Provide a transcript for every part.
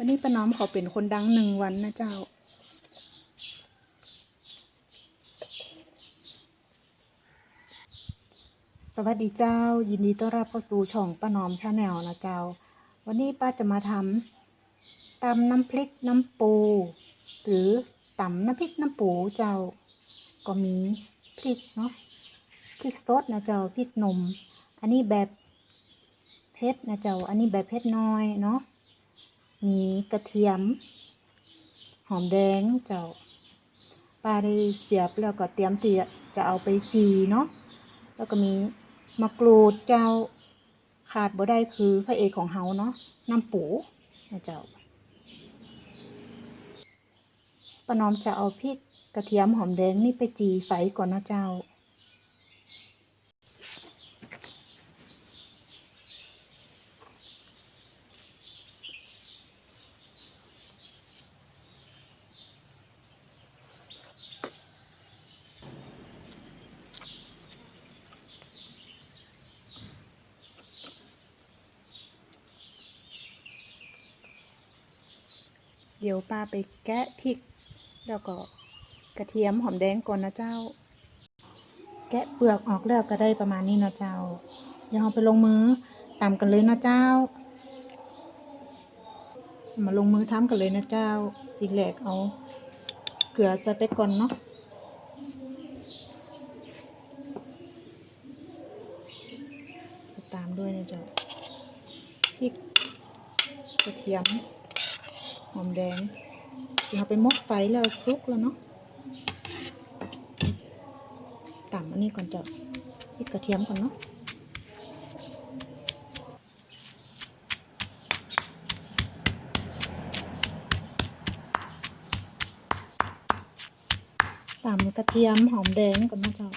วันนี้ป้าน้อมขาเป็นคนดังหนึ่งวันนะเจ้า สวัสดีเจ้า ยินดีต้อนรับเข้าสู่ช่องป้าน้อมชาแนลนะเจ้า วันนี้ป้าจะมาทำตำน้ำพริกน้ำปู หรือตำน้ำพริกน้ำปูเจ้า ก็มีพริกเนาะพริกสดนะเจ้าพริกหนม อันนี้แบบเผ็ดนะเจ้า อันนี้แบบเผ็ดน้อยเนาะ มีกระเทียม หอมแดงเจ้าปลาได้เสียบแล้วก็เตรียมที่จะเอาไปจีเนาะแล้วก็มีมะกรูดเจ้าขาดบ่ได้คือพระเอกของเฮาเนาะน้ำปูนะเจ้าป้านอมจะเอาพริกกระเทียมหอมแดงนี่ไปจีไฟก่อนนะเจ้า เดี๋ยวป้าไปแกะพริก แล้วก็กระเทียมหอมแดงก่อนนะเจ้า แกะเปลือกออกแล้วก็ได้ประมาณนี้นะเจ้าเดี๋ยวเราไปลงมือตำกันเลยนะเจ้า มาลงมือทำกันเลยนะเจ้าทีแรกเอา เกลือใส่ไปก่อนเนาะตามด้วยนะเจ้าพริกกระเทียม อมแดงเดี๋ยวเอาไปมดไฟแล้วซุกแล้วเนาะต่ำอันนี้ก่อนจะพริกกระเทียมก่อนเนาะต่ำกระเทียมหอมแดงก่อนนะเจ้า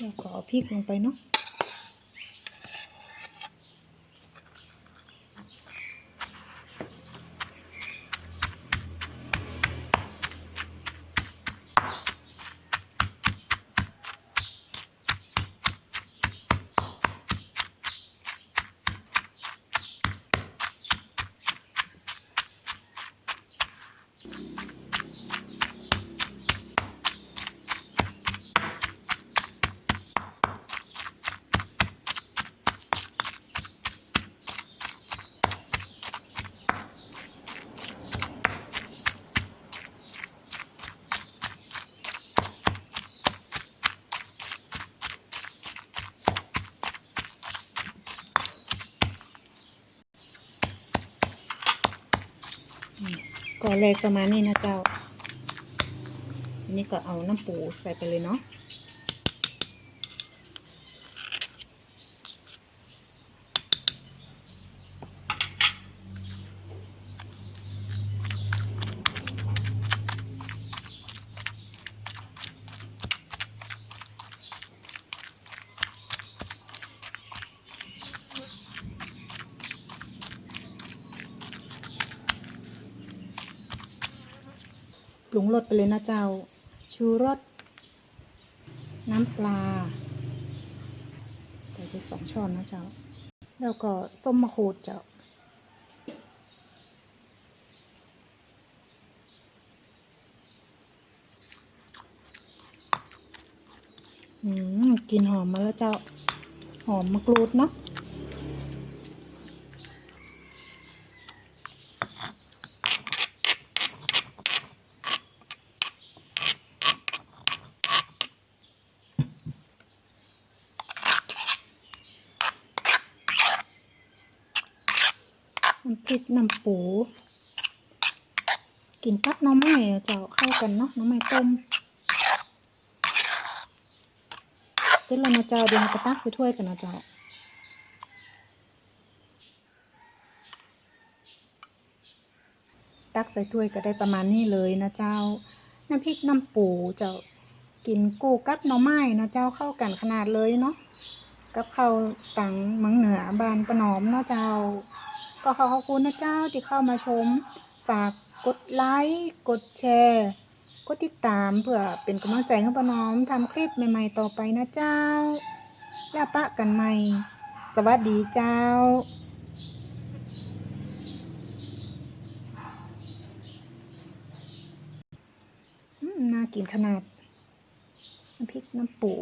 แล้วก็เอพริกลงไปเนาะ ก็แรกประมาณนี้นะเจ้าอันนี้ก็เอาน้ำปูใส่ไปเลยเนาะ ปรุงรสไปเลยนะเจ้า ชูรส น้ำปลา ใส่ไปสองช้อนนะเจ้า แล้วก็ส้มมะขูดเจ้า อืมกลินหอมมาแล้วเจ้า หอมมะกรูดเนาะ น้ำพริกน้ำปู กินกับน้ำไม้อะเจ้าเข้ากันเนาะน้ำไม้ต้มเสร็จแล้วนะเจ้าเดี๋ยวเราก็ตักใส่ถ้วยกันนะเจ้าตักใส่ถ้วยก็ได้ประมาณนี้เลยนะเจ้า น้ำพริกน้ำปูเจ้ากินกูกับน่อไม้นะเจ้าเข้ากันขนาดเลยเนาะกับข้าวตังมังเหนือบานประนอมเนาะเจ้า ก็ขอขอบคุณนะเจ้าที่เข้ามาชม ฝากกดไลค์กดแชร์กดติดตามเพื่อเป็นกำลังใจให้ป้าน้อมทำคลิปใหม่ๆต่อไปนะเจ้า แล้วปะกันใหม่ สวัสดีเจ้าน่ากินขนาดพริกน้ำปู